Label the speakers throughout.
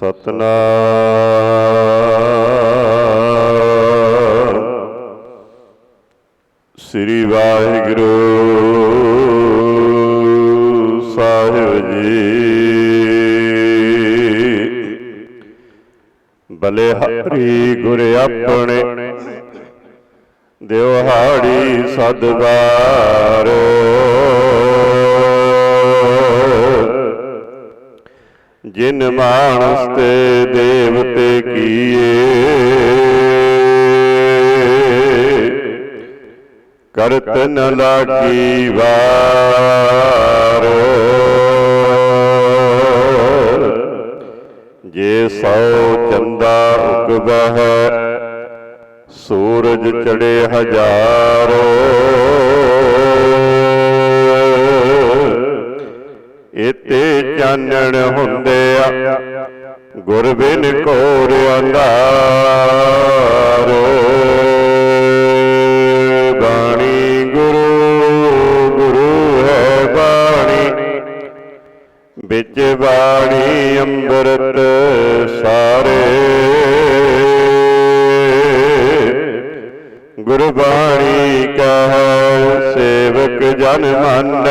Speaker 1: ਸਤਨਾਮ। ਸ੍ਰੀ ਵਾਹਿਗੁਰੂ ਸਾਹਿਬ ਜੀ। ਬਲੇ ਹਰੀ ਗੁਰ ਆਪਣੇ। ਦਿਵਹਾੜੀ ਸਦਵਾਰ ਮਾਨਸ ਤੇ ਦੇਵਤੇ ਕੀਏ। ਕਰਤ ਨ ਲਾਗੀ ਵਾਰ। ਜੇ ਸੌ ਚੰਦਾ ਉਗਵਹਿ, ਸੂਰਜ ਚੜੇ ਹਜ਼ਾਰੋ। ਇਤੇ ਚਾਨਣ ਹੁੰਦੇ ਆ। ਗੁਰ ਬਿਨ ਕੋਰ ਅੰਧਾਰ। ਬਾਣੀ ਗੁਰੂ ਗੁਰੂ ਹੈ ਬਾਣੀ। ਵਿੱਚ ਬਾਣੀ ਅੰਮ੍ਰਿਤ ਸਾਰੇ। ਗੁਰਬਾਣੀ ਕਹੈ, ਸੇਵਕ ਜਨ ਮੰਨ।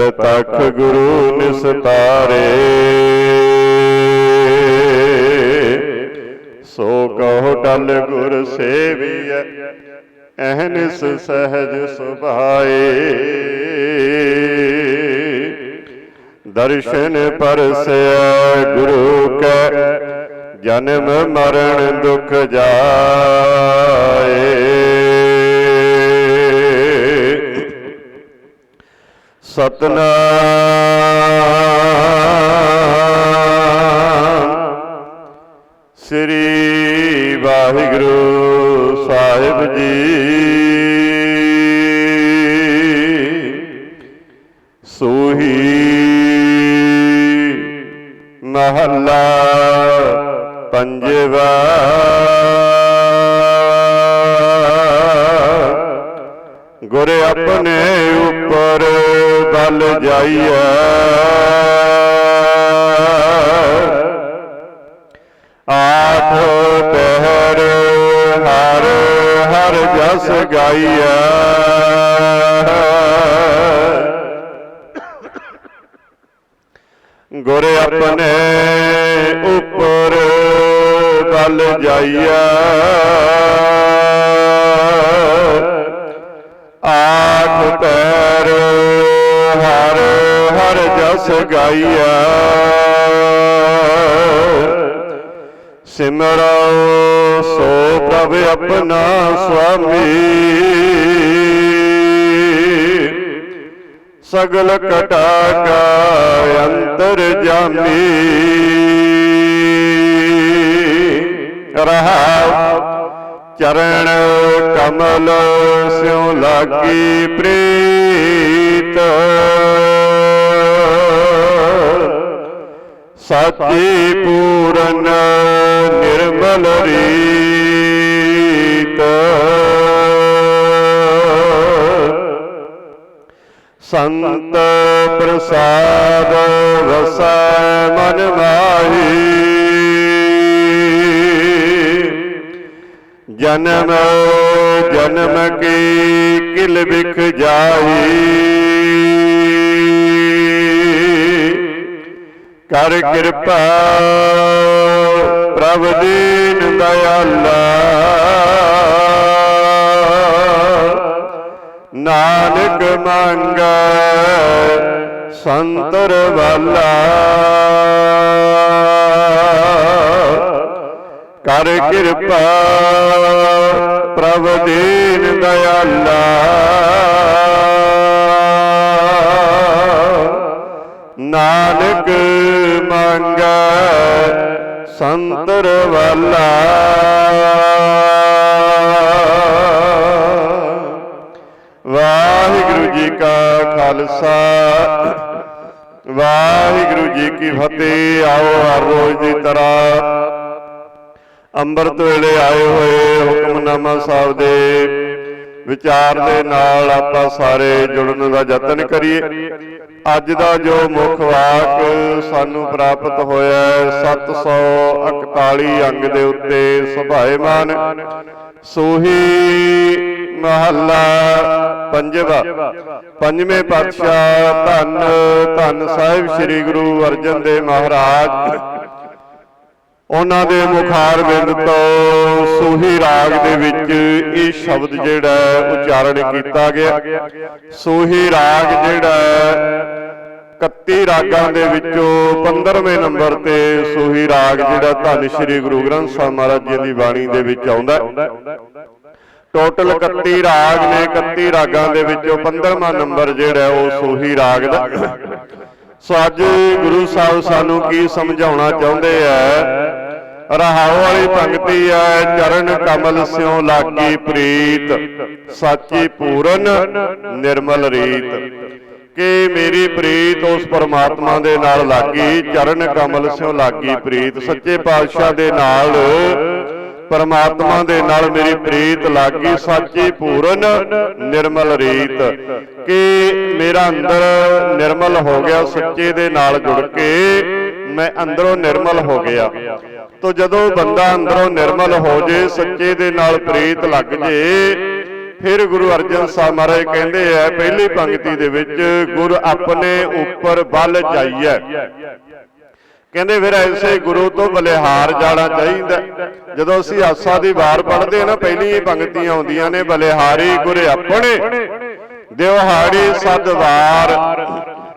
Speaker 1: ਤਖ ਗੁਰੂ ਨਿਸਤਾਰੇ। ਸੋ ਕਹੋ ਡਲ ਗੁਰ ਸੇਵੀਐ ਅਹਨਿਸ ਸਹਜ ਸੁਭਾਏ। ਦਰਸ਼ਨ ਪਰਸਿਆ ਗੁਰੂ ਕੈ, ਜਨਮ ਮਰਨ ਦੁਖ ਜਾਏ। ਸਤਨਾਮ। ਸ੍ਰੀ ਵਾਹਿਗੁਰੂ ਸਾਹਿਬ ਜੀ। ਸੋਹੀ ਮਹੱਲਾ ਪੰਜਵਾ। ਗੁਰ ਆਪਣੇ ਉੱਪਰ ਬਲ ਜਾਈਐ। ਆਠ ਪਹਿਰ ਹਰ ਹਰ ਜਸ ਗਾਈਐ। ਗੁਰ ਆਪਣੇ ਉੱਪਰ ਬਲ ਜਾਈਐ। ਆਠ ਪੈਰ ਹਰ ਹਰ ਜਸ ਗਾਈਐ। ਸਿਮਰੋ, ਸੋ ਪ੍ਰਭ ਆਪਣਾ ਸੁਆਮੀ। ਸਗਲ ਕਟਾ ਕਾ ਅੰਤਰ ਜਾਮੀ। ਰਹਾਉ ਚਰਨ ਕਮਲ ਸਿਉ ਲਾਗੀ ਪ੍ਰੀਤ। ਸਾਚੀ ਪੂਰਨ ਨਿਰਮਲ ਰੀਤ। ਸੰਤ ਪ੍ਰਸਾਦ ਵਸੈ ਮਨ ਮਾਹੀ। ਜਨਮ ਜਨਮ ਕੇ ਕਿਲ ਵਿਖ ਜਾਈ ਕਰ ਕਿਰਪਾ ਪ੍ਰਭ ਦੀਨ ਦਇਆਲਾ। ਨਾਨਕ ਮੰਗੈ ਸੰਤਰ ਵਾਲਾ। ਕਰ ਕਿਰਪਾ ਪ੍ਰਭ ਦੀਨ ਦਇਆਲਾ। ਨਾਨਕ ਮੰਗੈ ਸੰਤਰ ਵਾਲਾ। ਵਾਹਿਗੁਰੂ ਜੀ ਕਾ ਖਾਲਸਾ ਵਾਹਿਗੁਰੂ ਜੀ ਕੀ ਫਤਿਹ। ਆਓ ਹਰ ਰੋਜ਼ ਦੀ ਤਰ੍ਹਾਂ ਅੰਮ੍ਰਿਤ ਵੇਲੇ ਆਏ ਹੋਏ ਹੁਕਮਨਾਮਾ ਸਾਹਿਬ ਦੇ ਵਿਚਾਰ ਦੇ ਨਾਲ ਆਪਾਂ ਸਾਰੇ ਜੁੜਨ ਦਾ ਯਤਨ ਕਰੀਏ। ਅੱਜ ਦਾ ਜੋ ਮੁੱਖ ਵਾਕ ਸਾਨੂੰ ਪ੍ਰਾਪਤ ਹੋਇਆ ਹੈ 741 ਅੰਗ ਦੇ ਉੱਤੇ ਸੁਭਾਏਮਾਨ, ਸੋਹੀ ਮਹੱਲਾ ਪੰਜਵਾ, ਪੰਜਵੇਂ ਪਾਤਸ਼ਾਹ ਧੰਨ ਧੰਨ ਸਾਹਿਬ ਸ੍ਰੀ ਗੁਰੂ ਅਰਜਨ ਦੇਵ ਮਹਾਰਾਜ। ਉਹਨਾਂ ਦੇ ਮੁਖਾਰ ਬਿੰਦ ਤੋਂ ਸੋਹੀ ਰਾਗ ਦੇ ਵਿੱਚ ਇਹ ਸ਼ਬਦ ਜਿਹੜਾ ਉਚਾਰਨ ਕੀਤਾ ਗਿਆ। ਸੋਹੀ ਰਾਗ ਜਿਹੜਾ ਹੈ 31 ਰਾਗਾਂ ਦੇ ਵਿੱਚੋਂ 15ਵੇਂ ਨੰਬਰ ਤੇ ਸੋਹੀ ਰਾਗ ਜਿਹੜਾ ਧੰਨ ਸ਼੍ਰੀ ਗੁਰੂ ਗ੍ਰੰਥ ਸਾਹਿਬ ਮਹਾਰਾਜ ਜੀ ਦੀ ਬਾਣੀ ਦੇ ਵਿੱਚ ਆਉਂਦਾ। ਟੋਟਲ 31 ਰਾਗ ਨੇ 31 ਰਾਗਾਂ ਦੇ ਵਿੱਚੋਂ 15ਵਾਂ ਨੰਬਰ ਜਿਹੜਾ ਉਹ ਸੋਹੀ ਰਾਗ ਦਾ। ਸੋ ਅੱਜ ਗੁਰੂ ਸਾਹਿਬ ਸਾਨੂੰ ਕੀ ਸਮਝਾਉਣਾ ਚਾਹੁੰਦੇ ਆ? ਰਹਾਉ ਵਾਲੀ ਪੰਕਤੀ ਹੈ ਚਰਨ ਕਮਲ ਸਿਉ ਲਾਗੀ ਪ੍ਰੀਤ, ਸਾਚੀ ਪੂਰਨ ਨਿਰਮਲ ਰੀਤ। ਕਿ ਮੇਰੀ ਪ੍ਰੀਤ ਉਸ ਪਰਮਾਤਮਾ ਦੇ ਨਾਲ ਲਾਗੀ, ਚਰਨ ਕਮਲ ਸਿਉ ਲਾਗੀ ਪ੍ਰੀਤ, ਸੱਚੇ ਪਾਤਸ਼ਾਹ ਦੇ ਨਾਲ ਪਰਮਾਤਮਾ ਦੇ ਨਾਲ ਮੇਰੀ ਪ੍ਰੀਤ ਲਾਗੀ, ਸਾਚੀ ਪੂਰਨ, ਨਿਰਮਲ ਰੀਤ। ਕਿ ਮੇਰਾ ਅੰਦਰ ਨਿਰਮਲ ਹੋ ਗਿਆ, ਸੱਚੇ ਦੇ ਨਾਲ ਜੁੜ ਕੇ ਮੈਂ ਅੰਦਰੋਂ ਨਿਰਮਲ ਹੋ ਗਿਆ। ਤੋ ਜਦੋਂ ਬੰਦਾ ਅੰਦਰੋਂ ਨਿਰਮਲ ਹੋ ਜੇ, ਸੱਚੇ ਦੇ ਨਾਲ ਪ੍ਰੀਤ ਲੱਗ ਜੇ, ਫਿਰ ਗੁਰੂ ਅਰਜਨ ਸਾਹਿਬ ਮਹਾਰਾਜ ਕਹਿੰਦੇ ਆ, ਪਹਿਲੀ ਪੰਕਤੀ ਦੇ ਵਿੱਚ ਗੁਰ ਆਪਣੇ ਉੱਪਰ ਬਲ ਜਾਈਐ। ਕਹਿੰਦੇ ਫਿਰ ਐਸੇ ਗੁਰੂ ਤੋਂ ਬਲਿਹਾਰ ਜਾਣਾ ਚਾਹੀਦਾ। ਜਦੋਂ ਅਸੀਂ ਆਸਾ ਦੀ ਵਾਰ ਪੜ੍ਹਦੇ ਆ ਨਾ ਪਹਿਲੀ ਇਹ ਪੰਕਤੀਆਂ ਆਉਂਦੀਆਂ ਨੇ, ਬਲਿਹਾਰੀ ਗੁਰੇ ਆਪਣੇ ਦਿਵਹਾੜੀ ਸਦਵਾਰ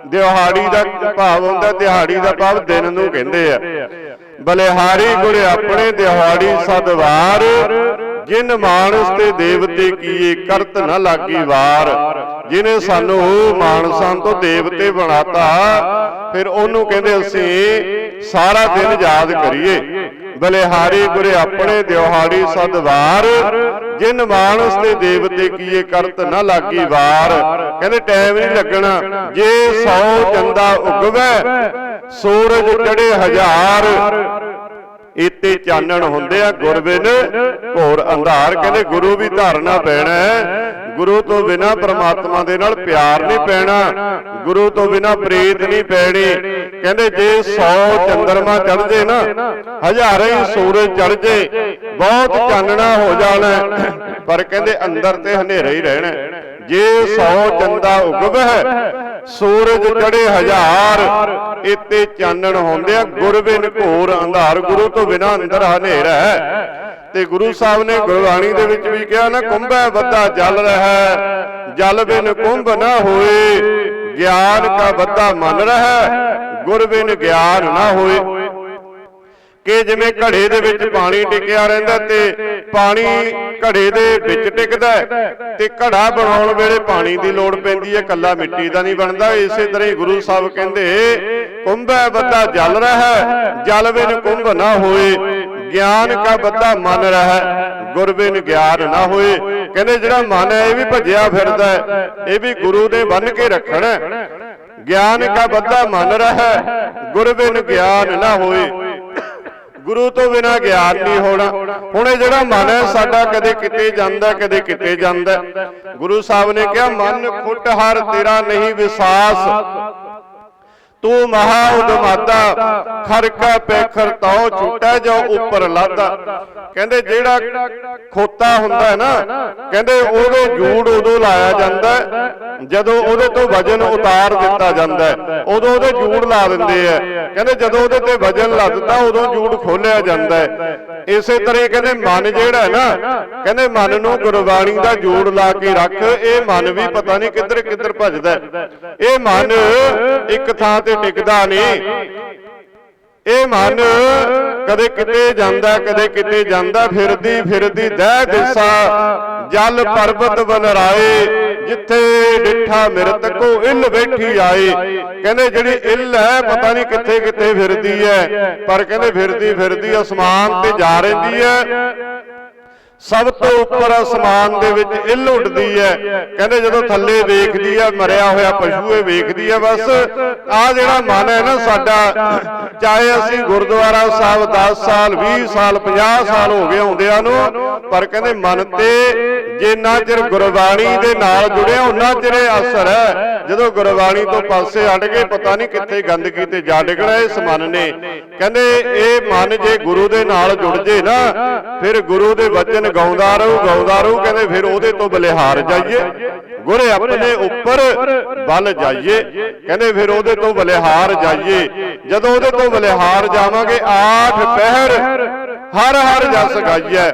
Speaker 1: ਦਿਹਾੜੀ ਦਾ ਭਾਵ ਹੁੰਦਾ, ਦਿਹਾੜੀ ਦਾ ਭਾਵ ਦਿਨ ਨੂੰ ਕਹਿੰਦੇ ਆ। ਬਲਿਹਾਰੀ ਗੁਰੇ ਆਪਣੇ, ਦਿਹਾੜੀ ਸਦਵਾਰ ਜਿਨ ਮਾਨਸ ਤੇ ਦੇਵਤੇ ਕੀਏ, ਕਰਤ ਨਾ ਲਾਗੀ ਵਾਰ। ਜਿਨੇ ਸਾਨੂੰ ਮਾਨਸਾਂ ਤੋਂ ਦੇਵਤੇ ਬਣਾਤਾ, ਫਿਰ ਉਹਨੂੰ ਕਹਿੰਦੇ ਅਸੀਂ ਸਾਰਾ ਦਿਨ ਯਾਦ ਕਰੀਏ। ਬਲਿਹਾਰੀ ਗੁਰ ਆਪਣੇ ਦਿਹਾੜੀ ਸਦਵਾਰ ਜਿਨ ਮਾਨਸ ਤੇ ਦੇਵਤੇ ਕੀਏ ਕਰਤ ਨਾ ਲਾਗੀ ਵਾਰ। ਕਹਿੰਦੇ ਟਾਈਮ ਨਹੀਂ ਲੱਗਣਾ। ਜੇ 100 ਚੰਦਾ ਉਗਵੇ ਸੂਰਜ ਚੜੇ ਹਜ਼ਾਰ। ਇਤੇ ਚਾਨਣ ਹੁੰਦੇ ਆ ਗੁਰ ਬਿਨ ਘੋਰ ਅੰਧਾਰ। ਕਹਿੰਦੇ ਗੁਰੂ ਵੀ ਧਾਰਨਾ ਪੈਣਾ ਗੁਰੂ ਤੋਂ ਬਿਨਾ ਪ੍ਰਮਾਤਮਾ ਦੇ ਨਾਲ ਪਿਆਰ ਨਹੀਂ ਪੈਣਾ। ਗੁਰੂ ਤੋਂ ਬਿਨਾ ਪ੍ਰੀਤ ਨਹੀਂ ਪੈਣੀ। ਕਹਿੰਦੇ ਜੇ 100 ਚੰਦਰਮਾ ਚੜ ਜੇ ਨਾ ਹਜ਼ਾਰਾਂ ਹੀ ਸੂਰਜ ਚੜ ਜੇ, ਬਹੁਤ ਚਾਨਣਾ ਹੋ ਜਾਣਾ। ਪਰ ਕਹਿੰਦੇ ਅੰਦਰ ਤੇ ਹਨੇਰਾ ਹੀ ਰਹਿਣਾ। ਜੇ 100 ਚੰਦਾ ਉਗਵਹਿ ਸੂਰਜ ਚੜੇ ਹਜ਼ਾਰ ਇਤੇ ਚਾਨਣ ਹੁੰਦੇ ਆ ਗੁਰਬਿਨ ਘੋਰ ਅੰਧਾਰ। ਗੁਰੂ ਤੋਂ ਬਿਨਾ ਅੰਦਰ ਹਨੇਰਾ ਹੈ। ਤੇ ਗੁਰੂ ਸਾਹਿਬ ਨੇ ਗੁਰਬਾਣੀ ਦੇ ਵਿੱਚ ਵੀ ਕਿਹਾ ਨਾ, ਕੁੰਭੈ ਵੱਧਾ ਜਲ ਰਹਾ ਜਲ ਬਿਨ ਕੁੰਭ ਨਾ ਹੋਏ, ਗਿਆਨ ਕਾ ਵੱਧਾ ਮਨ ਰਹਾ ਗੁਰ ਬਿਨ ਗਿਆਨ ਨਾ ਹੋਏ। ਕਿ ਜਿਵੇਂ ਘੜੇ ਦੇ ਵਿੱਚ ਪਾਣੀ ਟਿਕਿਆ ਰਹਿੰਦਾ ਤੇ ਪਾਣੀ ਘੜੇ ਦੇ ਵਿੱਚ ਟਿਕਦਾ ਤੇ ਘੜਾ ਬਣਾਉਣ ਵੇਲੇ ਪਾਣੀ ਦੀ ਲੋੜ ਪੈਂਦੀ ਹੈ ਕੱਲਾ ਮਿੱਟੀ ਦਾ ਨਹੀਂ ਬਣਦਾ। ਇਸੇ ਤਰ੍ਹਾਂ ਹੀ ਗੁਰੂ ਸਾਹਿਬ ਕਹਿੰਦੇ ਕੁੰਭੈ ਬੱਦਾ ਜਲ ਰਹਾ ਜਲ ਬਿਨ ਕੁੰਭ ਨਾ ਹੋਏ। ਗਿਆਨ ਕਾ ਬੱਦਾ ਮਨ ਰਹਾ ਗੁਰ ਬਿਨ ਗਿਆਨ ਨਾ ਹੋਏ। ਕਹਿੰਦੇ ਜਿਹੜਾ ਮਨ ਹੈ ਇਹ ਵੀ ਭੱਜਿਆ ਫਿਰਦਾ ਹੈ ਇਹ ਵੀ ਗੁਰੂ ਨੇ ਬੰਨ ਕੇ ਰੱਖਣਾ। ਗਿਆਨ ਕਾ ਬੱਦਾ ਮਨ ਰਹਾ ਗੁਰ ਬਿਨ ਗਿਆਨ ਨਾ ਹੋਏ। ਗੁਰੂ ਤੋਂ ਬਿਨਾ ਗਿਆਨ ਨਹੀਂ ਹੋਣਾ। ਹੁਣ। ਇਹ ਜਿਹੜਾ ਮਨ ਹੈ ਸਾਡਾ ਕਦੇ ਕਿਤੇ ਜਾਂਦਾ ਕਦੇ ਕਿਤੇ ਜਾਂਦਾ। ਗੁਰੂ ਸਾਹਿਬ ਨੇ ਕਿਹਾ ਮਨ ਖੁੱਟ ਹਰ ਤੇਰਾ ਨਹੀਂ ਵਿਸਾਸ ਤੂੰ ਮਹਾ ਉਦਮਾਦਾ ਖਰਕਾ ਪੈਖਰ ਤਉ ਛੁੱਟੈ ਜੋ ਉੱਪਰ ਲਾਦਾ। ਕਹਿੰਦੇ ਜਿਹੜਾ ਖੋਤਾ ਹੁੰਦਾ ਹੈ ਨਾ, ਕਹਿੰਦੇ ਉਦੋਂ ਜੂੜ ਉਦੋਂ ਲਾਇਆ ਜਾਂਦਾ ਜਦੋਂ ਉਹਦੇ ਤੋਂ ਵਜਨ ਉਤਾਰ ਦਿੱਤਾ ਜਾਂਦਾ ਉਦੋਂ ਉਹਦੇ ਜੂੜ ਲਾ ਦਿੰਦੇ ਆ ਕਹਿੰਦੇ ਜਦੋਂ ਉਹਦੇ ਤੇ ਵਜਨ ਲੱਦਦਾ ਉਦੋਂ ਜੂੜ ਖੋਲਿਆ ਜਾਂਦਾ ਹੈ। ਇਸੇ ਤਰ੍ਹਾਂ ਕਹਿੰਦੇ ਮਨ ਜਿਹੜਾ ਹੈ ਨਾ ਕਹਿੰਦੇ ਮਨ ਨੂੰ ਗੁਰਬਾਣੀ ਦਾ ਜੂੜ ਲਾ ਕੇ ਰੱਖ ਇਹ ਮਨ ਵੀ ਪਤਾ ਨਹੀਂ ਕਿੱਧਰ ਕਿੱਧਰ ਭੱਜਦਾ। ਇਹ ਮਨ ਇੱਕ ਥਾਂ ਤੇ ਟਿਕਦਾ ਨਹੀਂ ਇਹ ਮਨ ਕਦੇ ਕਿਤੇ ਜਾਂਦਾ ਕਦੇ ਕਿਤੇ ਜਾਂਦਾ ਫਿਰਦੀ ਫਿਰਦੀ ਦਹਿ ਦਿਸਾ। ਜਲ ਪਰਬਤ ਬਨਰਾਏ ਜਿੱਥੇ ਡਿੱਠਾ ਮਿਰਤ ਕੋ ਇੱਲ ਬੈਠੀ ਆਏ। ਕਹਿੰਦੇ ਜਿਹੜੀ ਇੱਲ ਹੈ ਪਤਾ ਨਹੀਂ ਕਿੱਥੇ ਕਿੱਥੇ ਫਿਰਦੀ ਹੈ। ਪਰ ਕਹਿੰਦੇ ਫਿਰਦੀ ਫਿਰਦੀ ਅਸਮਾਨ ਤੇ ਜਾ ਰਹਿੰਦੀ ਹੈ। ਸਭ ਤੋਂ ਉੱਪਰ ਅਸਮਾਨ ਦੇ ਵਿੱਚ ਇੱਲ ਉੱਡਦੀ ਹੈ। ਕਹਿੰਦੇ ਜਦੋਂ ਥੱਲੇ ਵੇਖਦੀ ਹੈ ਮਰਿਆ ਹੋਇਆ ਪਸ਼ੂ ਇਹ ਵੇਖਦੀ ਹੈ ਬਸ ਆ ਜਿਹੜਾ ਮਨ ਹੈ ਨਾ ਸਾਡਾ, ਚਾਹੇ ਅਸੀਂ ਗੁਰਦੁਆਰਾ ਸਾਹਿਬ 10 ਸਾਲ 20 ਸਾਲ 50 ਸਾਲ ਹੋ ਗਏ ਹੁੰਦਿਆਂ ਨੂੰ, ਪਰ ਕਹਿੰਦੇ ਮਨ ਤੇ ਜਿੰਨਾ ਚਿਰ ਗੁਰਬਾਣੀ ਦੇ ਨਾਲ ਜੁੜਿਆ ਉਹਨਾਂ ਚਿਰ ਇਹ ਅਸਰ ਹੈ। ਜਦੋਂ ਗੁਰਬਾਣੀ ਤੋਂ ਪਾਸੇ ਹਟ ਕੇ ਪਤਾ ਨਹੀਂ ਕਿੱਥੇ ਗੰਦਗੀ ਤੇ ਜਾ ਡਿਗਣਾ ਇਸ ਮਨ ਨੇ। ਕਹਿੰਦੇ ਇਹ ਮਨ ਜੇ ਗੁਰੂ ਦੇ ਨਾਲ ਜੁੜ ਜੇ ਨਾ, ਫਿਰ ਗੁਰੂ ਦੇ ਵਚਨ ਗਾਉਂਦਾ ਰਹੂ ਗਾਉਂਦਾ ਰਹੂ, ਕਹਿੰਦੇ ਫਿਰ ਉਹਦੇ ਤੋਂ ਬਲਿਹਾਰ ਜਾਈਏ। ਗੁਰੇ ਆਪਣੇ ਉੱਪਰ ਬਲ ਜਾਈਏ, ਕਹਿੰਦੇ ਫਿਰ ਉਹਦੇ ਤੋਂ ਬਲਿਹਾਰ ਜਾਈਏ। ਜਦੋਂ ਉਹਦੇ ਤੋਂ ਬਲਿਹਾਰ ਜਾਵਾਂਗੇ, ਆਠ ਪਹਿਰ ਹਰ ਹਰ ਜਸ ਗਾਈਏ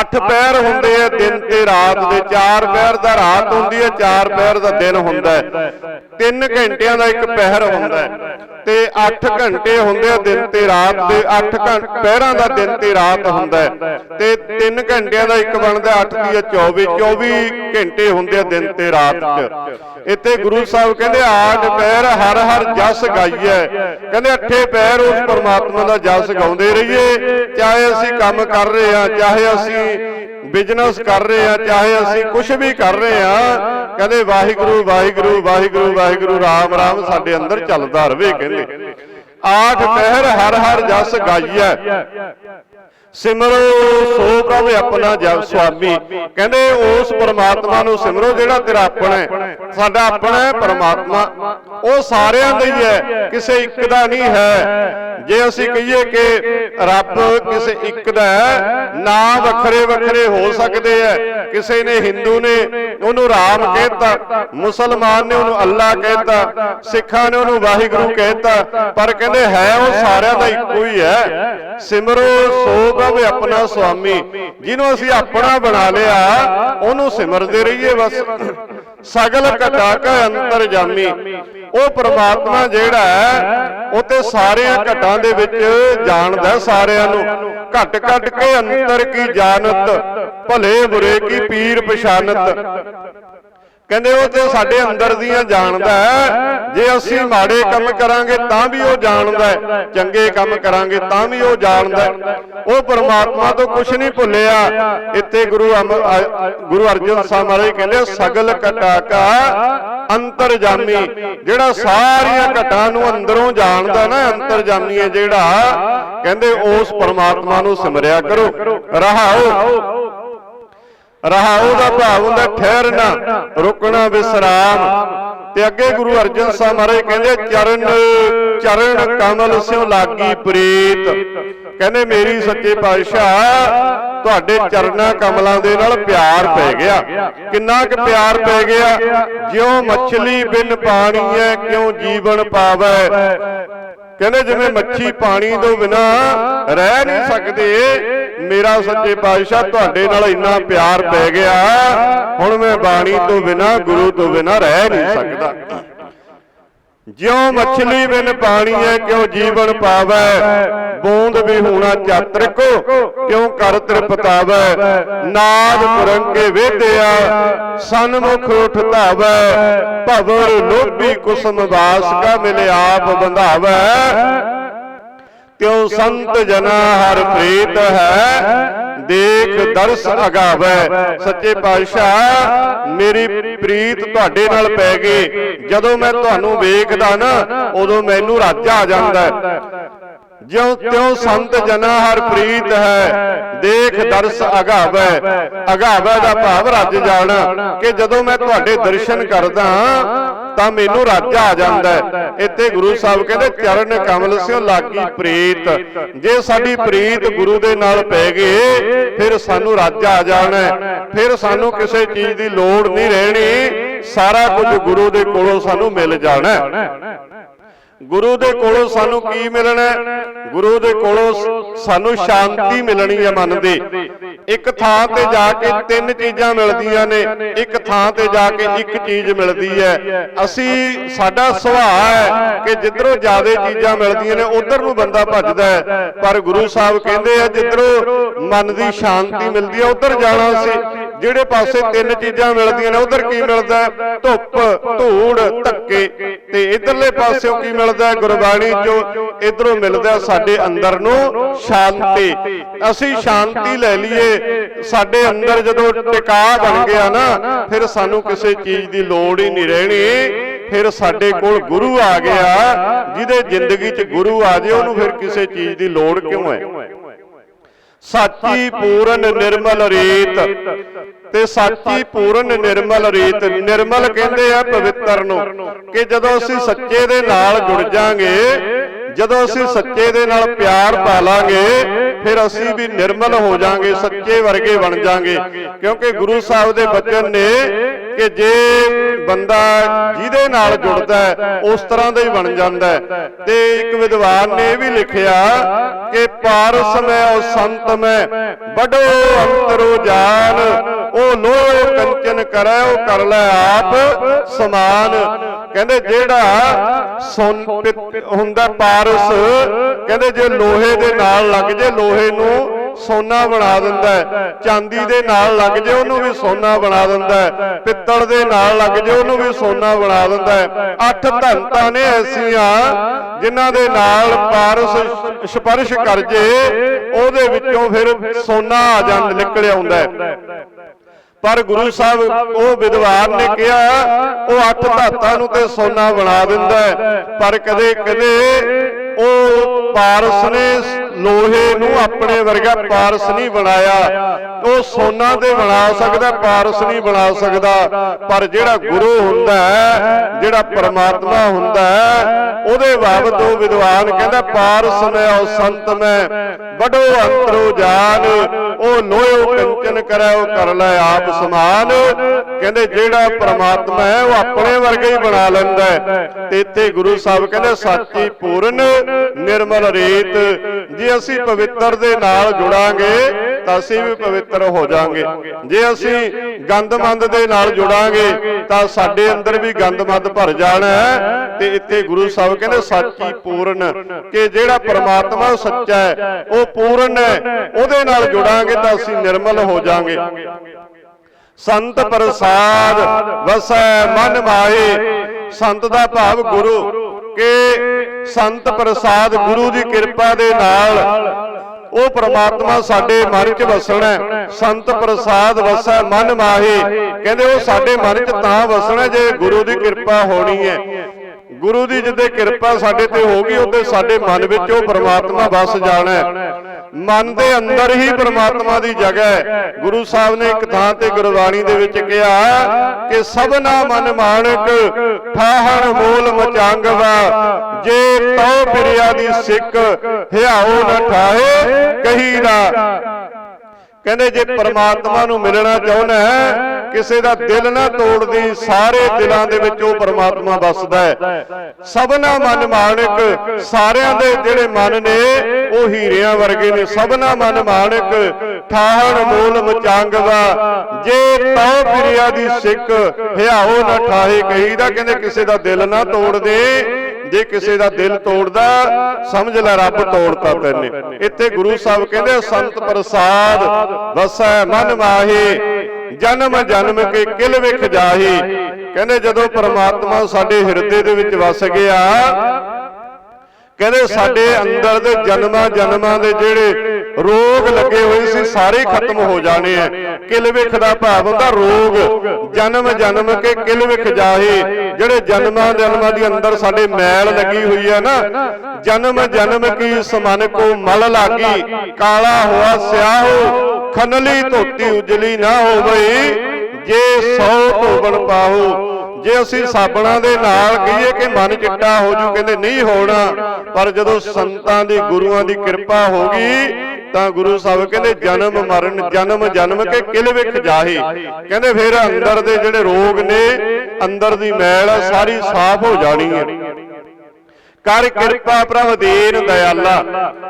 Speaker 1: ਅੱਠ ਪਹਿਰ ਹੁੰਦੇ ਆ ਦਿਨ ਤੇ ਰਾਤ ਦੇ ਚਾਰ ਪਹਿਰ ਦਾ ਰਾਤ ਹੁੰਦੀ ਹੈ ਚਾਰ ਪਹਿਰ ਦਾ ਦਿਨ ਹੁੰਦਾ ਹੈ। ਤਿੰਨ ਘੰਟਿਆਂ ਦਾ ਇੱਕ ਪਹਿਰ ਹੁੰਦਾ ਹੈ। ਤੇ 8 ਘੰਟੇ ਹੁੰਦੇ ਆ ਦਿਨ ਤੇ ਰਾਤ ਦੇ 8 ਘੰਟੇ ਪਹਿਰਾਂ ਦਾ ਦਿਨ ਤੇ ਰਾਤ ਹੁੰਦਾ ਹੈ। ਤੇ 3 ਘੰਟਿਆਂ ਦਾ ਇੱਕ ਬਣਦਾ 8 ਦੀ 24 24 ਘੰਟੇ ਹੁੰਦੇ ਆ ਦਿਨ ਤੇ ਰਾਤ 'ਚ। ਇੱਥੇ ਗੁਰੂ ਸਾਹਿਬ ਕਹਿੰਦੇ ਆਠ ਪੈਰ ਹਰ ਹਰ ਜਸ ਗਾਈਏ ਕਹਿੰਦੇ, ਅੱਠੇ ਪੈਰ ਉਸ ਪਰਮਾਤਮਾ ਦਾ ਜਸ ਗਾਉਂਦੇ ਰਹੀਏ। ਚਾਹੇ ਅਸੀਂ ਕੰਮ ਕਰ ਰਹੇ ਆ ਚਾਹੇ ਅਸੀਂ ਬਿਜ਼ਨਸ ਕਰ ਰਹੇ ਆ ਚਾਹੇ ਅਸੀਂ ਕੁਝ ਵੀ ਕਰ ਰਹੇ ਆ ਕਹਿੰਦੇ, ਵਾਹਿਗੁਰੂ ਵਾਹਿਗੁਰੂ ਵਾਹਿਗੁਰੂ ਵਾਹਿਗੁਰੂ, ਰਾਮ ਰਾਮ ਸਾਡੇ ਅੰਦਰ ਚੱਲਦਾ ਰਵੇ। ਕਹਿੰਦੇ ਆਠ ਪਹਿਰ ਹਰ ਹਰ ਜਸ ਗਾਈਐ। ਸਿਮਰੋ, ਸੋ ਪ੍ਰਭ ਆਪਣਾ ਜਪ ਸੁਆਮੀ। ਕਹਿੰਦੇ, ਉਸ ਪਰਮਾਤਮਾ ਨੂੰ ਸਿਮਰੋ, ਜਿਹੜਾ ਤੇਰਾ ਆਪਣਾ ਹੈ। ਸਾਡਾ ਆਪਣਾ ਹੈ ਪਰਮਾਤਮਾ। ਉਹ ਸਾਰਿਆਂ ਦਾ ਹੀ ਹੈ, ਕਿਸੇ ਇੱਕ ਦਾ ਨਹੀਂ ਹੈ। ਜੇ ਅਸੀਂ ਕਹੀਏ ਕਿ ਰੱਬ ਕਿਸੇ ਇੱਕ ਦਾ ਹੈ, ਨਾ ਵੱਖਰੇ ਵੱਖਰੇ ਹੋ ਸਕਦੇ ਹੈ। ਕਿਸੇ ਨੇ ਹਿੰਦੂ ਨੇ ਉਹਨੂੰ ਰਾਮ ਕਹਿਤਾ, ਮੁਸਲਮਾਨ ਨੇ ਉਹਨੂੰ ਅੱਲਾ ਕਹਿਤਾ, ਸਿੱਖਾਂ ਨੇ ਉਹਨੂੰ ਵਾਹਿਗੁਰੂ ਕਹਿਤਾ, ਪਰ ਕਹਿੰਦੇ ਹੈ ਉਹ ਸਾਰਿਆਂ ਦਾ ਇੱਕੋ ਹੀ ਹੈ। ਸਿਮਰੋ ਸੋ ਪ੍ਰਭ ਆਪਣਾ ਸੁਆਮੀ। ਜਿਹਨੂੰ ਅਸੀਂ ਆਪਣਾ ਬਣਾ ਲਿਆ, ਉਹਨੂੰ ਸਿਮਰਦੇ ਰਹੀਏ ਬਸ। ਸਗਲ ਘਟਾ ਕੇ ਅੰਤਰ ਜਾਮੀ। ਉਹ ਪ੍ਰਮਾਤਮਾ ਜਿਹੜਾ ਹੈ, ਉਹ ਤੇ ਸਾਰਿਆਂ ਘਟਾਂ ਦੇ ਵਿੱਚ ਜਾਣਦਾ ਸਾਰਿਆਂ ਨੂੰ। ਘਟ ਘਟ ਕੇ ਅੰਤਰ ਕੀ ਜਾਣਤ, ਭਲੇ ਬੁਰੇ ਕੀ ਪੀਰ ਪਛਾਨਤ। ਕਹਿੰਦੇ ਉਹ ਤੇ ਸਾਡੇ ਅੰਦਰ ਦੀਆਂ ਜਾਣਦਾ ਹੈ। ਜੇ ਅਸੀਂ ਮਾੜੇ ਕੰਮ ਕਰਾਂਗੇ ਤਾਂ ਵੀ ਉਹ ਜਾਣਦਾ ਹੈ। ਚੰਗੇ ਕੰਮ ਕਰਾਂਗੇ ਤਾਂ ਵੀ ਉਹ ਜਾਣਦਾ ਹੈ। ਉਹ ਪਰਮਾਤਮਾ ਤੋਂ ਕੁਝ ਨਹੀਂ ਭੁੱਲਿਆ। ਇੱਥੇ ਗੁਰੂ ਗੁਰੂ ਅਰਜਨ ਸਾਹਿਬ ਮਹਾਰਾਜ ਕਹਿੰਦੇ ਸਗਲ ਘਟਾ ਕਾ ਅੰਤਰ ਜਾਮੀ ਜਿਹੜਾ ਸਾਰੀਆਂ ਘਟਾਂ ਨੂੰ ਅੰਦਰੋਂ ਜਾਣਦਾ ਨਾ, ਅੰਤਰਜਾਮੀ ਹੈ ਜਿਹੜਾ, ਕਹਿੰਦੇ ਉਸ ਪਰਮਾਤਮਾ ਨੂੰ ਸਿਮਰਿਆ ਕਰੋ। ਰਹਾਓ। ਰਹਾਉ ਦਾ ਭਾਵ ਹੁੰਦਾ ਠਹਿਰਨਾ, ਰੁਕਣਾ, ਵਿਸਰਾਮ। ਤੇ ਅੱਗੇ ਗੁਰੂ ਅਰਜਨ ਸਾਹਿਬ ਮਹਾਰਾਜ ਕਹਿੰਦੇ, ਚਰਨ ਚਰਨ ਕਮਲ ਸਿਉ ਲਾਗੀ ਪ੍ਰੀਤ। ਕਹਿੰਦੇ, ਮੇਰੀ ਸੱਚੇ ਪਾਤਸ਼ਾਹ, ਤੁਹਾਡੇ ਚਰਨਾਂ ਕਮਲਾਂ ਦੇ ਨਾਲ ਪਿਆਰ ਪੈ ਗਿਆ। ਕਿੰਨਾ ਕੁ ਪਿਆਰ ਪੈ ਗਿਆ? ਜਿਉ ਮੱਛਲੀ ਬਿਨ ਪਾਣੀ ਹੈ, ਕਿਉਂ ਜੀਵਨ ਪਾਵੈ? ਕਹਿੰਦੇ, ਜਿਵੇਂ ਮੱਛੀ ਪਾਣੀ ਤੋਂ ਬਿਨਾ ਰਹਿ ਨਹੀਂ ਸਕਦੇ ਮੇਰਾ ਸੱਚੇ ਪਾਤਸ਼ਾਹ ਤੁਹਾਡੇ ਨਾਲ ਇੰਨਾ ਪਿਆਰ ਪੈ ਗਿਆ। ਹੁਣ ਮੈਂ ਬਾਣੀ ਤੋਂ ਬਿਨਾ ਗੁਰੂ ਤੋਂ ਬਿਨਾ ਰਹਿ ਨਹੀਂ ਸਕਦਾ। ਜਿਉ ਮੱਛਲੀ ਬਿਨ ਪਾਣੀ ਹੈ ਕਿਉ ਜੀਵਨ ਪਾਵੈ? ਬੂੰਦ ਵੀ ਹੋਣਾ ਚਾਤਰਿਕੋ ਕਿਉ ਕਰ ਤ੍ਰਿਪਤਾਵੈ? ਨਾਦ ਪੁਰੰਗੇ ਵੇਦਿਆ ਸਨਮੁਖ ਉਠ ਧਾਵੈ ਭਵਰ ਲੋਭੀ ਕੁਸਮ ਵਾਸ ਕਾ ਮਿਲੇ ਆਪ ਬੰਧਾਵੈ। ਕਿਉ ਸੰਤ ਜਨਾ ਹਰ ਪ੍ਰੀਤ ਹੈ? ਦੇਖ ਦਰਸ ਅਗਾਵੈ। ਸੱਚੇ ਪਾਤਸ਼ਾਹ, ਮੇਰੀ ਪ੍ਰੀਤ ਤੁਹਾਡੇ ਨਾਲ ਪੈ ਗਈ। ਜਦੋਂ ਮੈਂ ਤੁਹਾਨੂੰ ਵੇਖਦਾ ਨਾ, ਉਦੋਂ ਮੈਨੂੰ ਰਾਜਾ ਆ ਜਾਂਦਾ। ਜਿਉ ਤਿਉ ਸੰਤ ਜਨਾ ਹਰ ਪ੍ਰੀਤ ਹੈ, ਦੇਖ ਦਰਸ ਅਗਾਵੈ। ਅਗਾਵੈ ਦਾ ਭਾਵ ਰੱਜ ਜਾਣਾ ਕਿ ਜਦੋਂ ਮੈਂ ਤੁਹਾਡੇ ਦਰਸ਼ਨ ਕਰਦਾ ਤਾਂ ਮੈਨੂੰ ਰਾਜਾ ਆ ਜਾਂਦਾ ਇੱਥੇ ਗੁਰੂ ਸਾਹਿਬ ਕਹਿੰਦੇ, ਚਰਨ ਕਮਲ ਸਿਓ ਲਾਗੀ ਪ੍ਰੀਤ। ਜੇ ਸਾਡੀ ਪ੍ਰੀਤ ਗੁਰੂ ਦੇ ਨਾਲ ਪੈ ਗਏ ਫਿਰ ਸਾਨੂੰ ਰੱਜ ਆ ਜਾਣਾ ਫਿਰ ਸਾਨੂੰ ਕਿਸੇ ਚੀਜ਼ ਦੀ ਲੋੜ ਨਹੀਂ ਰਹਿਣੀ। ਸਾਰਾ ਕੁਝ ਗੁਰੂ ਦੇ ਕੋਲੋਂ ਸਾਨੂੰ ਮਿਲ ਜਾਣਾ ਗੁਰੂ ਦੇ ਕੋਲੋਂ ਸਾਨੂੰ ਕੀ ਮਿਲਣਾ ਹੈ? ਗੁਰੂ ਦੇ ਕੋਲੋਂ ਸਾਨੂੰ ਸ਼ਾਂਤੀ ਮਿਲਣੀ ਹੈ ਮਨ ਦੀ। ਇੱਕ ਥਾਂ ਤੇ ਜਾ ਕੇ ਤਿੰਨ ਚੀਜ਼ਾਂ ਮਿਲਦੀਆਂ ਨੇ। ਇੱਕ ਥਾਂ ਤੇ ਜਾ ਕੇ ਇੱਕ ਚੀਜ਼ ਮਿਲਦੀ ਹੈ। ਅਸੀਂ ਸਾਡਾ ਸੁਭਾਅ ਹੈ ਕਿ ਜਿੱਧਰੋਂ ਜ਼ਿਆਦਾ ਚੀਜ਼ਾਂ ਮਿਲਦੀਆਂ ਨੇ ਉਧਰ ਨੂੰ ਬੰਦਾ ਭੱਜਦਾ ਹੈ। ਪਰ ਗੁਰੂ ਸਾਹਿਬ ਕਹਿੰਦੇ ਆ ਜਿੱਧਰੋਂ ਮਨ ਦੀ ਸ਼ਾਂਤੀ ਮਿਲਦੀ ਹੈ ਉਧਰ ਜਾਣਾ ਸੀ। ਜਿਹੜੇ ਪਾਸੇ ਤਿੰਨ ਚੀਜ਼ਾਂ ਮਿਲਦੀਆਂ ਨੇ ਉਧਰ ਕੀ ਮਿਲਦਾ? ਧੁੱਪ ਧੂੜ ਧੱਕੇ ਤੇ ਇਧਰਲੇ ਪਾਸਿਓਂ ਕੀ ਮਿਲਦਾ ਹੈ? ਗੁਰਬਾਣੀ ਚੋਂ ਇਧਰੋਂ ਮਿਲਦਾ ਸਾਡੇ ਅੰਦਰ ਨੂੰ ਸ਼ਾਂਤੀ। ਅਸੀਂ ਸ਼ਾਂਤੀ ਲੈ ਲਈਏ। ਸਾਡੇ ਅੰਦਰ ਜਦੋਂ ਟਿਕਾ ਬਣ ਗਿਆ ਨਾ, ਫਿਰ ਸਾਨੂੰ ਕਿਸੇ ਚੀਜ਼ ਦੀ ਲੋੜ ਹੀ ਨਹੀਂ ਰਹਿਣੀ। ਫਿਰ ਸਾਡੇ ਕੋਲ ਗੁਰੂ ਆ ਗਿਆ। ਜਿਹਦੇ ਜ਼ਿੰਦਗੀ 'ਚ ਗੁਰੂ ਆ ਜੇ, ਉਹਨੂੰ ਫਿਰ ਕਿਸੇ ਚੀਜ਼ ਦੀ ਲੋੜ ਕਿਉਂ ਹੈ? ਸਾਚੀ ਪੂਰਨ ਨਿਰਮਲ ਰੀਤ। ਤੇ ਸਾਚੀ ਪੂਰਨ ਨਿਰਮਲ ਰੀਤ ਨਿਰਮਲ ਕਹਿੰਦੇ ਆ ਪਵਿੱਤਰ ਨੂੰ ਕਿ ਜਦੋਂ ਅਸੀਂ ਸੱਚੇ ਦੇ ਨਾਲ ਜੁੜ ਜਾਾਂਗੇ ਜਦੋਂ ਅਸੀਂ ਸੱਚੇ ਦੇ ਨਾਲ ਪਿਆਰ ਪਾ ਲਾਂਗੇ ਫਿਰ ਅਸੀਂ ਵੀ ਨਿਰਮਲ ਹੋ ਜਾਾਂਗੇ ਸੱਚੇ ਵਰਗੇ ਬਣ ਜਾਾਂਗੇ। ਕਿਉਂਕਿ ਗੁਰੂ ਸਾਹਿਬ ਦੇ ਬਚਨ ਨੇ ਕਿ ਜੇ ਬੰਦਾ ਜਿਹਦੇ ਨਾਲ ਜੁੜਦਾ ਹੈ ਉਸ ਤਰ੍ਹਾਂ ਦਾ ਹੀ ਬਣ ਜਾਂਦਾ ਹੈ। ਤੇ ਇੱਕ ਵਿਦਵਾਨ ਨੇ ਇਹ ਵੀ ਲਿਖਿਆ ਕਿ ਪਾਰਸ ਮੈਂ ਉਹ ਸੰਤ ਮੈਂ ਬੜੋ ਅੰਤਰੋ ਜਾਨ। ਉਹ ਲੋਹ ਕੰਚਨ ਕਰੈ ਉਹ ਕਰ ਲੈ ਆਪ ਸਮਾਨ। ਕਹਿੰਦੇ ਜਿਹੜਾ ਸੁਨ ਹੁੰਦਾ ਪਾਰਸ, ਕਹਿੰਦੇ ਜੇ ਲੋਹੇ ਦੇ ਨਾਲ ਲੱਗ ਜੇ, ਲੋਹੇ ਨੂੰ ਸੋਨਾ ਬਣਾ ਦਿੰਦਾ ਹੈ। ਚਾਂਦੀ ਦੇ ਨਾਲ ਲੱਗ ਜੇ, ਉਹਨੂੰ ਵੀ ਸੋਨਾ ਬਣਾ ਦਿੰਦਾ ਹੈ। ਪਿੱਤਲ ਦੇ ਨਾਲ ਲੱਗ ਜੇ, ਉਹਨੂੰ ਵੀ ਸੋਨਾ ਬਣਾ ਦਿੰਦਾ ਹੈ। ਅੱਠ ਧਨਤਾਂ ਨੇ ਐਸੀਆਂ ਜਿਨ੍ਹਾਂ ਦੇ ਨਾਲ ਪਾਰਸ ਸਪਰਸ਼ ਕਰ ਜੇ, ਉਹਦੇ ਵਿੱਚੋਂ ਫਿਰ ਸੋਨਾ ਆ ਜਾਂ ਨਿਕਲ ਆਉਂਦਾ ਹੈ। ਪਰ ਗੁਰੂ ਸਾਹਿਬ ਉਹ ਵਿਦਵਾਨ ਨੇ ਕਿਹਾ ਉਹ ਅੱਠ ਧਾਤਾਂ ਨੂੰ ਤੇ ਸੋਨਾ ਬਣਾ ਦਿੰਦਾ ਪਰ ਕਦੇ ਕਦੇ ਉਹ ਪਾਰਸ ਨੇ ਲੋਹੇ ਨੂੰ ਆਪਣੇ ਵਰਗਾ ਪਾਰਸ ਨਹੀਂ ਬਣਾਇਆ। ਉਹ ਸੋਨਾ ਤੇ ਬਣਾ ਸਕਦਾ ਪਾਰਸ ਨਹੀਂ ਬਣਾ ਸਕਦਾ। ਪਰ ਜਿਹੜਾ ਗੁਰੂ ਹੁੰਦਾ ਹੈ ਜਿਹੜਾ ਪਰਮਾਤਮਾ ਹੁੰਦਾ ਹੈ ਉਹਦੇ ਬਾਬਤ ਉਹ ਵਿਦਵਾਨ ਕਹਿੰਦਾ ਪਾਰਸ ਮੈਂ ਉਹ ਸੰਤ ਮੈਂ ਬੜੋ ਅੰਤਰੋ ਜਾਨ ਉਹ ਲੋਹੇ ਕੰਚਨ ਕਰੈ ਉਹ ਕਰ ਲੈ ਆਪ ਸਮਾਨ। ਕਹਿੰਦੇ ਜਿਹੜਾ ਪ੍ਰਮਾਤਮਾ ਹੈ, ਉਹ ਆਪਣੇ ਵਰਗਾ ਹੀ ਬਣਾ ਲੈਂਦਾ ਤੇ ਇੱਥੇ ਗੁਰੂ ਸਾਹਿਬ ਕਹਿੰਦੇ, ਸਾਚੀ ਪੂਰਨ, ਨਿਰਮਲ ਰੀਤ, ਜੇ ਅਸੀਂ ਪਵਿੱਤਰ ਦੇ ਨਾਲ ਜੁੜਾਂਗੇ ਤਾਂ ਅਸੀਂ ਵੀ ਪਵਿੱਤਰ ਹੋ ਜਾਾਂਗੇ ਜੇ ਅਸੀਂ ਗੰਦਮੰਦ ਦੇ ਨਾਲ ਜੁੜਾਂਗੇ, ਤਾਂ ਸਾਡੇ ਅੰਦਰ ਵੀ ਗੰਦਮੰਦ ਭਰ ਜਾਣਾ ਤੇ ਇੱਥੇ ਗੁਰੂ ਸਾਹਿਬ ਕਹਿੰਦੇ, ਸੱਚੀ ਪੂਰਨ ਕਿ ਜਿਹੜਾ ਪਰਮਾਤਮਾ ਸੱਚਾ ਹੈ, ਉਹ ਪੂਰਨ ਹੈ। ਉਹਦੇ ਨਾਲ ਜੁੜਾਂਗੇ ਤਾਂ ਅਸੀਂ ਨਿਰਮਲ ਹੋ ਜਾਾਂਗੇ ਸੰਤ ਪ੍ਰਸਾਦ ਵਸੈ ਮਨ ਮਾਏ ਸੰਤ ਦਾ ਭਾਵ ਗੁਰੂ ਕਿ ਸੰਤ ਪ੍ਰਸਾਦ ਗੁਰੂ ਦੀ ਕਿਰਪਾ ਦੇ ਨਾਲ ਉਹ ਪ੍ਰਮਾਤਮਾ ਸਾਡੇ ਮਨ 'ਚ ਵਸਣਾ ਸੰਤ ਪ੍ਰਸਾਦ ਵਸੈ ਮਨ ਮਾਹੀ। ਕਹਿੰਦੇ ਉਹ ਸਾਡੇ ਮਨ 'ਚ ਤਾਂ ਵਸਣਾ ਜੇ ਗੁਰੂ ਦੀ ਕਿਰਪਾ ਹੋਣੀ ਹੈ। ਗੁਰੂ ਦੀ ਜਿੱਦੇ ਕਿਰਪਾ ਸਾਡੇ ਤੇ ਹੋ ਗਈ, ਉਹਦੇ ਸਾਡੇ ਮਨ ਵਿੱਚ ਉਹ ਪ੍ਰਮਾਤਮਾ ਵਸ ਜਾਣਾ ਮਨ ਦੇ ਅੰਦਰ ਹੀ ਪ੍ਰਮਾਤਮਾ ਦੀ ਜਗ੍ਹਾ ਹੈ। ਗੁਰੂ ਸਾਹਿਬ ਨੇ ਇੱਕ ਥਾਂ ਤੇ ਗੁਰਬਾਣੀ ਦੇ ਵਿੱਚ ਕਿਹਾ ਕਿ ਸਭਨਾ ਮਨ ਮਾਣਕ ਠਾਹਣ ਮੂਲ ਮਚਾਂਗਵਾ। ਜੇ ਤਉ ਫਿਰਿਆ ਦੀ ਸਿੱਖ ਹਿਆਉ ਨਾ ਠਾਹੇ, ਕਹੀ ਦਾ ਕਹਿੰਦੇ ਜੇ ਪਰਮਾਤਮਾ ਨੂੰ ਮਿਲਣਾ ਚਾਹੁੰਦਾ ਹੈ ਕਿਸੇ ਦਾ ਦਿਲ ਨਾ ਤੋੜਦੀ ਸਾਰੇ ਦਿਲਾਂ ਦੇ ਵਿੱਚ ਉਹ ਪਰਮਾਤਮਾ ਵੱਸਦਾ ਹੈ। ਸਭਨਾ ਮਨ ਮਾਣਕ ਸਾਰਿਆਂ ਦੇ ਜਿਹੜੇ ਮਨ ਨੇ ਉਹ ਹੀਰਿਆਂ ਵਰਗੇ ਨੇ। ਸਭਨਾ ਮਨ ਮਾਣਕ ਠਾਹਣ ਮੂਲ ਮਚਾਂਗਵਾ। ਜੇ ਤਉ ਫਿਰਿਆ ਦੀ ਸਿੱਖ ਹਿਆਓ ਨਾ ਠਾਹੇ ਕਹੀਦਾ ਕਹਿੰਦੇ ਕਿਸੇ ਦਾ ਦਿਲ ਨਾ ਤੋੜ ਦੇ ਜੇ ਕਿਸੇ ਦਾ ਦਿਲ ਤੋੜਦਾ, ਸਮਝ ਲੈ ਰੱਬ ਤੋੜਤਾ ਤੈਨੇ। ਇੱਥੇ ਗੁਰੂ ਸਾਹਿਬ ਕਹਿੰਦੇ ਸੰਤ ਪ੍ਰਸਾਦ, ਵਸੈ ਮਨ ਮਾਹੀ, ਜਨਮ ਜਨਮ ਕੇ ਕਿਲ ਵਿਖ ਜਾਹੀ। ਕਹਿੰਦੇ ਜਦੋਂ ਪ੍ਰਮਾਤਮਾ ਸਾਡੇ ਹਿਰਦੇ ਦੇ ਵਿੱਚ ਵਸ ਗਿਆ, ਕਹਿੰਦੇ ਸਾਡੇ ਅੰਦਰ ਦੇ ਜਨਮਾਂ ਜਨਮਾਂ ਦੇ ਜਿਹੜੇ ਰੋਗ ਲੱਗੇ ਹੋਏ ਸੀ ਸਾਰੇ ਖਤਮ ਹੋ ਜਾਣੇ ਆ। ਕਿਲ ਵਿਖ ਦਾ ਭਾਵ ਹੁੰਦਾ ਰੋਗ। ਜਨਮ ਜਨਮ ਕੇ ਕਿਲ ਵਿਖ ਜਾਹੇ ਜਿਹੜੇ ਜਨਮਾਂ ਜਨਮਾਂ ਦੇ ਅੰਦਰ ਸਾਡੇ ਮੈਲ ਲੱਗੀ ਹੋਈ ਹੈ ਨਾ। ਜਨਮ ਜਨਮ ਕੀ ਸਮਨ ਕੋ ਮਲ ਲਾਗੀ। ਕਾਲਾ ਹੋਆ ਸਿਆਹੋ ਖਨਲੀ ਧੋਤੀ ਉਜਲੀ ਨਾ ਹੋਵੇ। ਜੇ ਸੌ ਧੋਬਣ ਪਾਹੋ ਜੇ ਅਸੀਂ ਸਾਬਣਾ ਦੇ ਨਾਲ ਕਹੀਏ ਕਿ ਮਨ ਚਿੱਟਾ ਹੋ ਜੂ ਕਹਿੰਦੇ ਨਹੀਂ ਹੋਣਾ। ਪਰ ਜਦੋਂ ਸੰਤਾਂ ਦੀ ਗੁਰੂਆਂ ਦੀ ਕਿਰਪਾ ਹੋ ਗਈ ਤਾਂ ਗੁਰੂ ਸਾਹਿਬ ਕਹਿੰਦੇ ਜਨਮ ਮਰਨ ਜਨਮ ਜਨਮ ਕੇ ਕਿਲ ਵਿਖ ਜਾਹੀ। ਕਹਿੰਦੇ ਫਿਰ ਅੰਦਰ ਦੇ ਜਿਹੜੇ ਰੋਗ ਨੇ ਅੰਦਰ ਦੀ ਮੈਲ ਸਾਰੀ ਸਾਫ਼ ਹੋ ਜਾਣੀ ਹੈ। ਕਰ ਕਿਰਪਾ ਪ੍ਰਭ ਦੀਨ ਦਇਆਲਾ।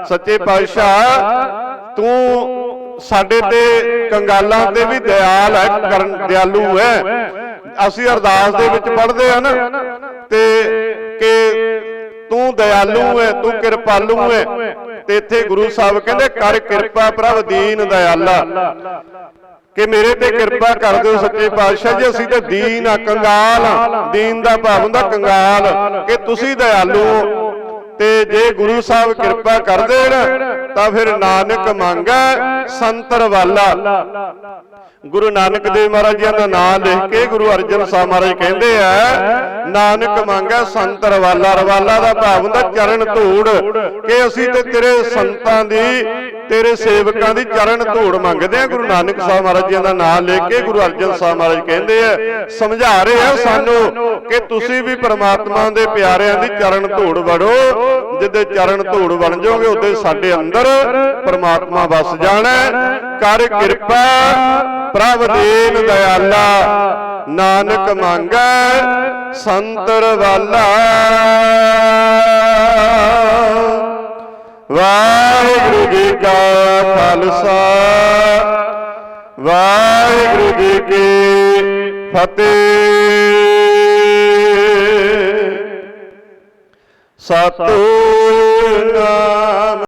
Speaker 1: ਸੱਚੇ ਪਾਤਸ਼ਾਹ ਤੂੰ ਸਾਡੇ ਤੇ ਕੰਗਾਲਾਂ ਤੇ ਵੀ ਦਇਆਲ ਹੈ ਕਰਨ ਦਿਆਲੂ ਹੈ। ਅਸੀਂ ਅਰਦਾਸ ਦੇ ਵਿੱਚ ਪੜ੍ਹਦੇ ਆ ਨਾ। ਤੇ ਕਿ ਤੂੰ ਦਇਆਲੂ ਹੈ ਤੂੰ ਕਿਰਪਾਲੂ ਹੈ। ਤੇ ਇੱਥੇ ਗੁਰੂ ਸਾਹਿਬ ਕਹਿੰਦੇ ਕਰ ਕਿਰਪਾ ਪ੍ਰਭ ਦੀਨ ਦਇਆਲਾ। ਕਿ ਮੇਰੇ ਤੇ ਕਿਰਪਾ ਕਰ ਦਿਓ ਸੱਚੇ ਪਾਤਸ਼ਾਹ ਜੀ ਅਸੀਂ ਤੇ ਦੀਨ ਆ ਕੰਗਾਲ। ਦੀਨ ਦਾ ਭਾਵ ਹੁੰਦਾ ਕੰਗਾਲ। ਕਿ ਤੁਸੀਂ ਦਇਆਲੂ ਹੋ ਤੇ ਜੇ ਗੁਰੂ ਸਾਹਿਬ ਕਿਰਪਾ ਕਰ ਦੇਣ ਤਾਂ ਫਿਰ ਨਾਨਕ ਮੰਗੈ ਸੰਤਰ ਵਾਲਾ। ਗੁਰੂ ਨਾਨਕ ਦੇਵ ਮਹਾਰਾਜ ਜੀ ਦਾ ਨਾਮ ਲਿਖ ਕੇ ਗੁਰੂ ਅਰਜਨ ਸਾਹਿਬ ਮਹਾਰਾਜ ਕਹਿੰਦੇ ਆ, ਨਾਨਕ ਮੰਗੈ ਸੰਤ ਰਵਾਲਾ ਰਵਾਲਾ ਦਾ ਭਾਵ ਹੁੰਦਾ ਚਰਨ ਧੂੜ, ਕਿ ਅਸੀਂ ਤੇ ਤੇਰੇ ਸੰਤਾਂ ਦੀ, ਤੇਰੇ ਸੇਵਕਾਂ ਦੀ ਚਰਨ ਧੂੜ ਮੰਗਦੇ ਆ। ਗੁਰੂ ਨਾਨਕ ਸਾਹਿਬ ਮਹਾਰਾਜ ਜੀ ਦਾ ਨਾਮ ਲਿਖ ਕੇ ਗੁਰੂ ਅਰਜਨ ਸਾਹਿਬ ਮਹਾਰਾਜ ਕਹਿੰਦੇ ਆ, ਸਮਝਾ ਰਹੇ ਆ ਸਾਨੂੰ ਕਿ ਤੁਸੀਂ ਵੀ ਪ੍ਰਮਾਤਮਾ ਦੇ ਪਿਆਰਿਆਂ ਦੀ ਚਰਨ ਧੂੜ ਵੜੋ। ਜਿੱਦੇ ਚਰਨ ਧੂੜ ਬਣ ਜਾਓਗੇ, ਉਹਦੇ ਸਾਡੇ ਅੰਦਰ ਪ੍ਰਮਾਤਮਾ ਵਸ ਜਾਣਾ। ਕਰ ਕਿਰਪਾ ਪ੍ਰਭ ਦੀਨ ਦਇਆਲਾ ਨਾਨਕ ਮੰਗੈ ਸੰਤਰ ਵਾਲਾ। ਵਾਹਿਗੁਰੂ ਜੀ ਕਾ ਖਾਲਸਾ ਵਾਹਿਗੁਰੂ ਜੀ ਕੀ ਫਤਿਹ। ਸਤਿ ਨਾਮ